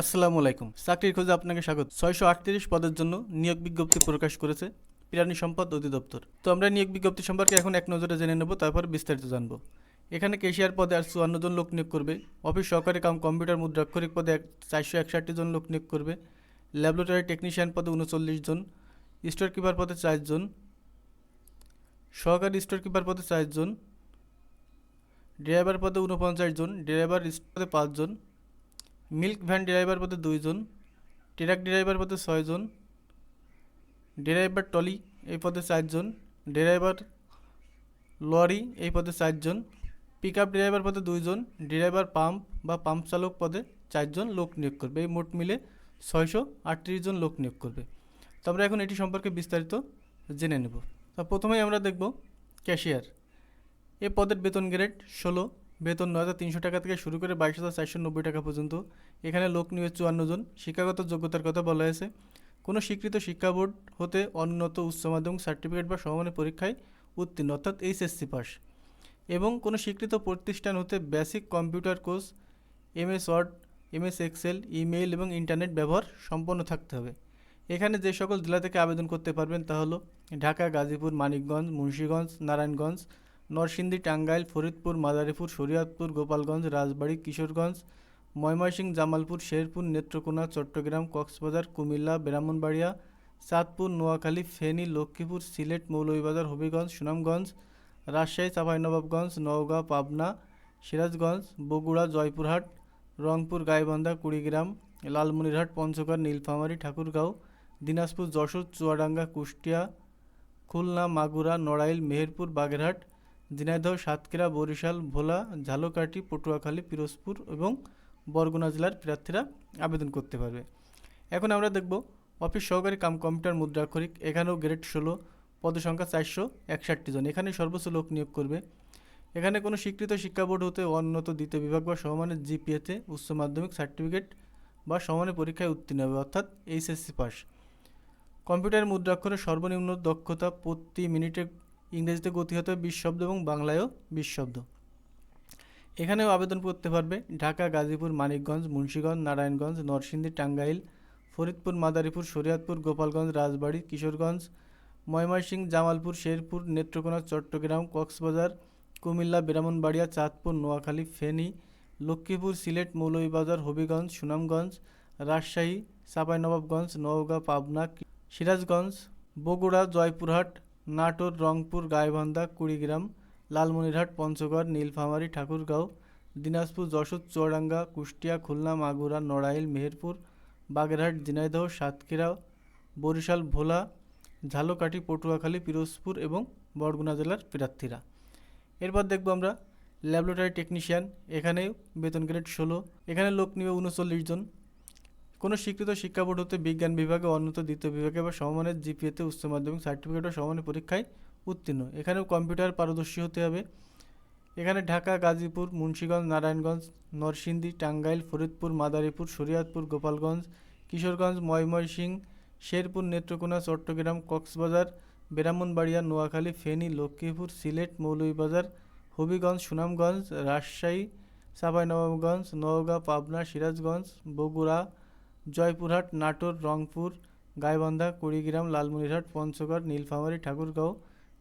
আসসালামু আলাইকুম। চাকরির খোঁজে আপনাকে স্বাগত। ছয়শো আটত্রিশ পদের জন্য নিয়োগ বিজ্ঞপ্তি প্রকাশ করেছে প্রাণী সম্পদ অধিদপ্তর। তো আমরা নিয়োগ বিজ্ঞপ্তি সম্পর্কে এখন এক নজরে জেনে নেব, তারপর বিস্তারিত জানব। এখানে কেশিয়ার পদে আর চুয়ান্ন জন লোক নিয়োগ করবে। অফিস সহকারী কাম কম্পিউটার মুদ্রাক্ষরিক পদে চারশো একষট্টি জন লোক নিয়োগ করবে। ল্যাবরেটরি টেকনিশিয়ান পদে উনচল্লিশ জন। স্টোর কিপার পদে চারজন সহকারী স্টোর কিপার পদে চারজন ড্রাইভার পদে উনপঞ্চাশ জন। ড্রাইভার পদে পাঁচজন মিল্ক ভ্যান ড্রাইভার পদে দুইজন, ট্রাক ড্রাইভার পদে ছয়জন, ড্রাইভার টলি এই পদে চারজন, ড্রাইভার লরি এই পদে চারজন পিক আপ ড্রাইভার পদে দুইজন, ড্রাইভার পাম্প বা পাম্প চালক পদে চারজন লোক নিয়োগ করবে। এই মোট মিলে ছয়শো আটত্রিশ জন লোক নিয়োগ করবে। তো আমরা এখন এটি সম্পর্কে বিস্তারিত জেনে নেব। তা প্রথমেই আমরা দেখব ক্যাশিয়ার। এ পদের বেতন গ্রেড ষোলো বেতন নয় হাজার তিনশো টাকা থেকে শুরু করে বাইশ হাজার চারশো নব্বই টাকা পর্যন্ত। এখানে লোক নিয়োগ চুয়ান্ন জন। শিক্ষাগত যোগ্যতার কথা বলা হয়েছে। কোনো স্বীকৃত শিক্ষা বোর্ড হতে উন্নত উচ্চ মাধ্যমিক সার্টিফিকেট বা সমমানের পরীক্ষায় উত্তীর্ণ, অর্থাৎ এইচএসসি পাস। এবং কোনো স্বীকৃত প্রতিষ্ঠান হতে basic computer course, MS Word, MS Excel, email এবং ইন্টারনেট ব্যবহার সম্পন্ন থাকতে হবে। এখানে যে সকল জেলা থেকে আবেদন করতে পারবেন তা হলো ঢাকা, গাজীপুর, মানিকগঞ্জ, মুন্সীগঞ্জ, নারায়ণগঞ্জ নরসিংদী, টাঙ্গাইল, ফরিদপুর, মাদারীপুর, শরীয়তপুর, গোপালগঞ্জ, রাজবাড়ী, কিশোরগঞ্জ, ময়মনসিংহ, জামালপুর, শেরপুর, নেত্রকোনা, চট্টগ্রাম, কক্সবাজার, কুমিল্লা, ব্রাহ্মণবাড়িয়া, চাঁদপুর, নোয়াখালী, ফেনী, লক্ষ্মীপুর, সিলেট, মৌলভীবাজার, হবিগঞ্জ, সুনামগঞ্জ, রাজশাহী চাঁপাইনবাবগঞ্জ নওগাঁ, পাবনা, সিরাজগঞ্জ, বগুড়া, জয়পুরহাট, রংপুর, গাইবান্ধা, কুড়িগ্রাম, লালমনিরহাট, পঞ্চগড়, নীলফামারী, ঠাকুরগাঁও, দিনাজপুর, যশোর, চুয়াডাঙ্গা, কুষ্টিয়া, খুলনা, মাগুরা, নড়াইল, মেহেরপুর, বাগেরহাট ঝিনাইদহ, সাতক্ষীরা, বরিশাল, ভোলা, ঝালকাঠি, পটুয়াখালী, পিরোজপুর এবং বরগুনা জেলার প্রার্থীরা আবেদন করতে পারবে। এখন আমরা দেখব অফিস সহকারী কাম কম্পিউটার মুদ্রাক্ষরিক এখানেও গ্রেড ষোলো পদসংখ্যা চারশো একষট্টি জন। এখানে সর্বোচ্চ লোক নিয়োগ করবে। এখানে কোনো স্বীকৃত শিক্ষা বোর্ড হতে উন্নত দ্বিতীয় বিভাগ বা সমমানের জিপিএতে উচ্চ মাধ্যমিক সার্টিফিকেট বা সমানের পরীক্ষায় উত্তীর্ণ হবে, অর্থাৎ এইচএসসি পাস। কম্পিউটার মুদ্রাক্ষরের সর্বনিম্ন দক্ষতা প্রতি মিনিটে ইংরেজিতে গতি হতে হবে বিশ শব্দ এবং বাংলায়ও বিশ শব্দ এখানেও আবেদন করতে পারবে ঢাকা, গাজীপুর, মানিকগঞ্জ, মুন্সীগঞ্জ, নারায়ণগঞ্জ, নরসিংদী, টাঙ্গাইল, ফরিদপুর, মাদারীপুর, শরীয়তপুর, গোপালগঞ্জ, রাজবাড়ী, কিশোরগঞ্জ, ময়মনসিংহ, জামালপুর, শেরপুর, নেত্রকোনা, চট্টগ্রাম, কক্সবাজার, কুমিল্লা, ব্রাহ্মণবাড়িয়া, চাঁদপুর, নোয়াখালী, ফেনী, লক্ষ্মীপুর, সিলেট, মৌলভীবাজার, হবিগঞ্জ, সুনামগঞ্জ, রাজশাহী চাঁপাইনবাবগঞ্জ নওগাঁ, পাবনা, সিরাজগঞ্জ, বগুড়া, জয়পুরহাট নাটোর, রংপুর, গাইবান্ধা, কুড়িগ্রাম, লালমনিরহাট, পঞ্চগড়, নীলফামারী, ঠাকুরগাঁও, দিনাজপুর, যশোর, চুয়াডাঙ্গা, কুষ্টিয়া, খুলনা, মাগুরা, নড়াইল, মেহেরপুর, বাগেরহাট, ঝিনাইদহ, সাতক্ষীরা, বরিশাল, ভোলা, ঝালকাঠি, পটুয়াখালী, পিরোজপুর এবং বরগুনা জেলার প্রার্থীরা। এরপর দেখব আমরা ল্যাবরেটরি টেকনিশিয়ান। এখানে বেতন গ্রেড ষোলো। এখানে লোক নিবে উনচল্লিশ জন। কোনো স্বীকৃত শিক্ষা বোর্ড হতে বিজ্ঞান বিভাগে উন্নত দ্বিতীয় বিভাগে বা সমমানের জিপিএতে উচ্চ মাধ্যমিক সার্টিফিকেট বা সমমানের পরীক্ষায় উত্তীর্ণ। এখানেও কম্পিউটার পারদর্শী হতে হবে। এখানে ঢাকা, গাজীপুর, মুন্সীগঞ্জ, নারায়ণগঞ্জ, নরসিংদী, টাঙ্গাইল, ফরিদপুর, মাদারীপুর, শরীয়তপুর, গোপালগঞ্জ, কিশোরগঞ্জ, ময়মনসিংহ, শেরপুর, নেত্রকোনা, চট্টগ্রাম, কক্সবাজার, ব্রাহ্মণবাড়িয়া, নোয়াখালী, ফেনী, লক্ষ্মীপুর, সিলেট, মৌলভীবাজার, হবিগঞ্জ, সুনামগঞ্জ, রাজশাহী চাঁপাইনবাবগঞ্জ নওগাঁ, পাবনা, সিরাজগঞ্জ, বগুড়া জয়পুরহাট, নাটোর, রংপুর, গাইবান্ধা, কুড়িগ্রাম, লালমনিরহাট, পঞ্চগড়, নীলফামারী, ঠাকুরগাঁও,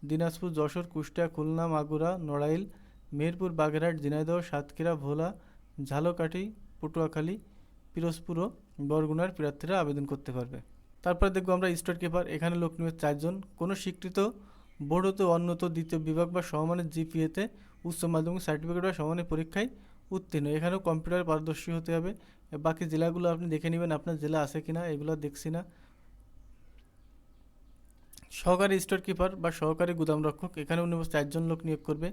দিনাজপুর, যশোর, কুষ্টিয়া, খুলনা, মাগুরা, নড়াইল মেহেরপুর বাগেরহাট, ঝিনাইদহ, সাতক্ষীরা, ভোলা, ঝালকাঠি, পটুয়াখালী, পিরোজপুর ও বরগুনার প্রার্থীরা আবেদন করতে পারবে। তারপরে দেখব আমরা স্টোর কিপার, এখানে লোক নিবে চারজন কোনো স্বীকৃত বোর্ড হতে উন্নত দ্বিতীয় বিভাগ বা সমমানের জিপিএতে উচ্চ মাধ্যমিক সার্টিফিকেট বা সমানের পরীক্ষায় উত্তীর্ণ। এখানেও কম্পিউটার পারদর্শী হতে হবে। বাকি জেলাগুলো আপনি দেখে নেবেন, আপনার জেলা আছে কি না এগুলো দেখছি না। সহকারী স্টোর কিপার বা সহকারী গুদাম রক্ষক এখানে নেব চারজন লোক নিয়োগ করবে।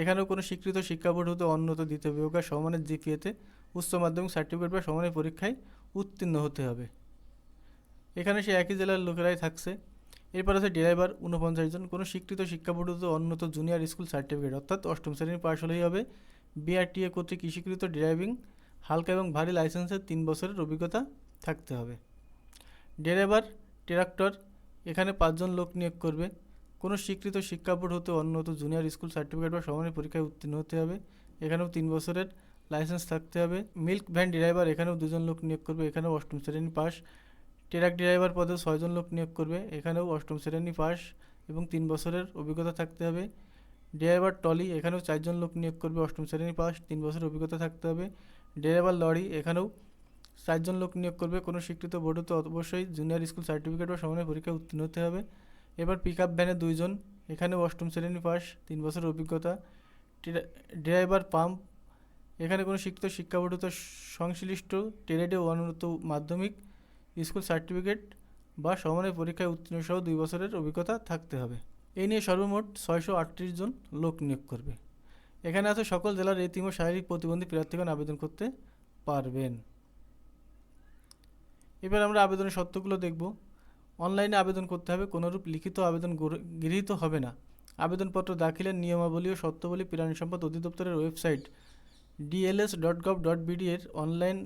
এখানেও কোনো স্বীকৃত শিক্ষা বোর্ড হতে উন্নত দ্বিতীয় বিভাগ বা সমানের জিপিএতে উচ্চ মাধ্যমিক সার্টিফিকেট বা সমানের পরীক্ষায় উত্তীর্ণ হতে হবে। এখানে সে একই জেলার লোকেরাই থাকছে। এরপর আছে ড্রাইভার ঊনপঞ্চাশ জন। কোনো স্বীকৃত শিক্ষা বোর্ড হতে উন্নত জুনিয়র স্কুল সার্টিফিকেট অর্থাৎ অষ্টম শ্রেণির পাশ হলেই হবে। বিআরটিএ কর্তৃক স্বীকৃত ড্রাইভিং, হালকা এবং ভারী লাইসেন্সের তিন বছরের অভিজ্ঞতা থাকতে হবে। ড্রাইভার, ট্রাক্টর, এখানে পাঁচজন লোক নিয়োগ করবে। কোনো স্বীকৃত শিক্ষা বোর্ড হতে অন্যত জুনিয়র স্কুল সার্টিফিকেট বা সমানের পরীক্ষায় উত্তীর্ণ হতে হবে। এখানেও তিন বছরের লাইসেন্স থাকতে হবে। মিল্ক ভ্যান ড্রাইভার, এখানেও দুজন লোক নিয়োগ করবে। এখানেও অষ্টম শ্রেণি পাস। ট্রাক ড্রাইভার পদে ছয়জন লোক নিয়োগ করবে। এখানেও অষ্টম শ্রেণি পাস এবং তিন বছরের অভিজ্ঞতা থাকতে হবে। ড্রাইভার টলি, এখানেও চারজন লোক নিয়োগ করবে অষ্টম শ্রেণি পাস তিন বছরের অভিজ্ঞতা থাকতে হবে। ড্রাইভার লরি, এখানেও চারজন লোক নিয়োগ করবে। কোনো স্বীকৃত বোর্ডে তো অবশ্যই জুনিয়র স্কুল সার্টিফিকেট বা সমানের পরীক্ষায় উত্তীর্ণ হতে হবে। এবার পিক আপ ভ্যানে দুইজন, এখানেও অষ্টম শ্রেণি পাস তিন বছরের অভিজ্ঞতা। ড্রাইভার পাম্প এখানে কোনো শিক্ষিত শিক্ষা হতে সংশ্লিষ্ট ট্রেডে অনুন্নত মাধ্যমিক স্কুল সার্টিফিকেট বা সমানের পরীক্ষায় উত্তীর্ণ সহ দুই বছরের অভিজ্ঞতা থাকতে হবে। এই নিয়ে সর্বমোট ছয়শো আটত্রিশ জন লোক নিয়োগ করবে। এখানে আছে সকল জেলার এতিম ও শারীরিক প্রতিবন্ধী প্রার্থীগণ আবেদন করতে পারবেন। এবার আমরা আবেদনের শর্তগুলো দেখব। অনলাইনে আবেদন করতে হবে, কোনোরূপ লিখিত আবেদন গৃহীত হবে না। আবেদনপত্র দাখিলের নিয়মাবলী ও শর্তাবলী প্রাণী সম্পদ অধিদপ্তরের website DLS dot gov dot BD এর অনলাইন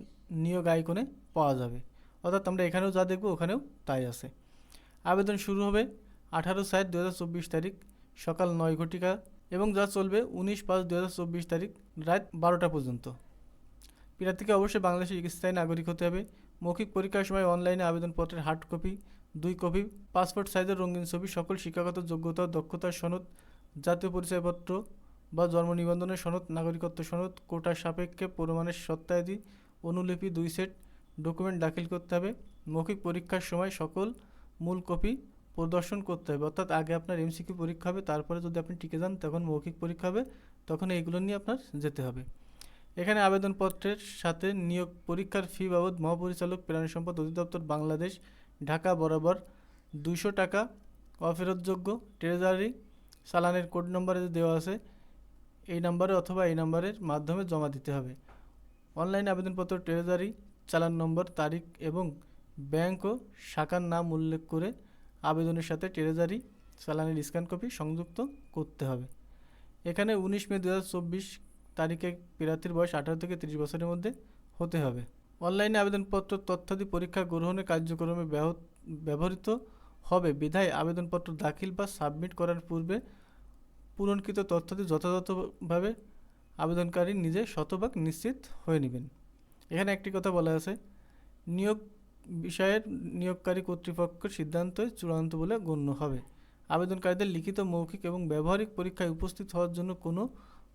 নিয়োগ আইকনে পাওয়া যাবে। অর্থাৎ আমরা এখানেও যা দেখব, ওখানেও তাই আছে। আবেদন শুরু হবে আঠারো সাত দু তারিখ সকাল নয় ঘটিকা এবং যা চলবে উনিশ পাঁচ দু তারিখ রাত বারোটা পর্যন্ত। প্রার্থীকে অবশ্যই বাংলাদেশের স্থায়ী নাগরিক হতে হবে। মৌখিক পরীক্ষার সময় অনলাইনে আবেদনপত্রের হার্ড কপি, দুই কপি, পাসপোর্ট সাইজের রঙিন ছবি, সকল শিক্ষাগত যোগ্যতা দক্ষতার সনদ, জাতীয় পরিচয়পত্র বা জন্ম নিবন্ধনের সনদ, নাগরিকত্ব সনদ কোটার সাপেক্ষে প্রমাণের সত্যাদি অনুলিপি, দুই সেট ডকুমেন্ট দাখিল করতে হবে। মৌখিক পরীক্ষার সময় সকল মূল কপি প্রদর্শন করতে হবে। অর্থাৎ আগে আপনার এমসিকিউ পরীক্ষা হবে, তারপরে যদি আপনি টিকে যান, তখন মৌখিক পরীক্ষা হবে, তখন এইগুলো নিয়ে আপনার যেতে হবে। এখানে আবেদনপত্রের সাথে নিয়োগ পরীক্ষার ফি বাবদ মহাপরিচালক, প্রাণী সম্পদ অধিদপ্তর বাংলাদেশ, ঢাকা বরাবর দুশো টাকা অফেরতযোগ্য ট্রেজারি চালানের কোড নম্বরে দেওয়া আছে, এই নাম্বারে অথবা এই নাম্বারের মাধ্যমে জমা দিতে হবে। অনলাইন আবেদনপত্র, ট্রেজারি, চালান নম্বর, তারিখ এবং ব্যাংক ও শাখার নাম উল্লেখ করে আবেদনের সাথে ট্রেজারি চালানের স্ক্যান কপি সংযুক্ত করতে হবে। এখানে উনিশ মে দু হাজার চব্বিশ তারিখে প্রার্থীর বয়স আঠারো থেকে তিরিশ বছরের মধ্যে হতে হবে। অনলাইনে আবেদনপত্র তথ্যাদি পরীক্ষা গ্রহণের কার্যক্রমে ব্যবহৃত হবে। বিধায় আবেদনপত্র দাখিল বা সাবমিট করার পূর্বে পূরণকৃত তথ্যাদি যথাযথভাবে আবেদনকারী নিজে শতভাগ নিশ্চিত হয়ে নেবেন। এখানে একটি কথা বলা আছে, নিয়োগ বিষয়ের নিয়োগকারী কর্তৃপক্ষের সিদ্ধান্তই চূড়ান্ত বলে গণ্য হবে। আবেদনকারীদের লিখিত মৌখিক এবং ব্যবহারিক পরীক্ষায় উপস্থিত হওয়ার জন্য কোনো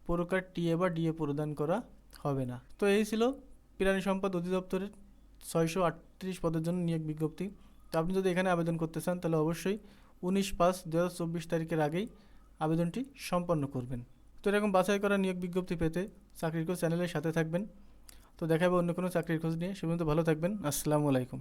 প্রকার টিএ বা ডিএ প্রদান করা হবে না। তো এই ছিল প্রাণী সম্পদ অধিদপ্তরের ছয়শো আটত্রিশ পদের জন্য নিয়োগ বিজ্ঞপ্তি। তো আপনি যদি এখানে আবেদন করতে চান, তাহলে অবশ্যই উনিশ পাঁচ দু হাজার চব্বিশ তারিখের আগেই আবেদনটি সম্পন্ন করবেন। তো এরকম বাছাই করা নিয়োগ বিজ্ঞপ্তি পেতে চাকরির চ্যানেলের সাথে থাকবেন। তো দেখাবো অন্য কোনো চাকরির খোঁজ নিয়ে। সে পর্যন্ত ভালো থাকবেন। আসসালামু আলাইকুম।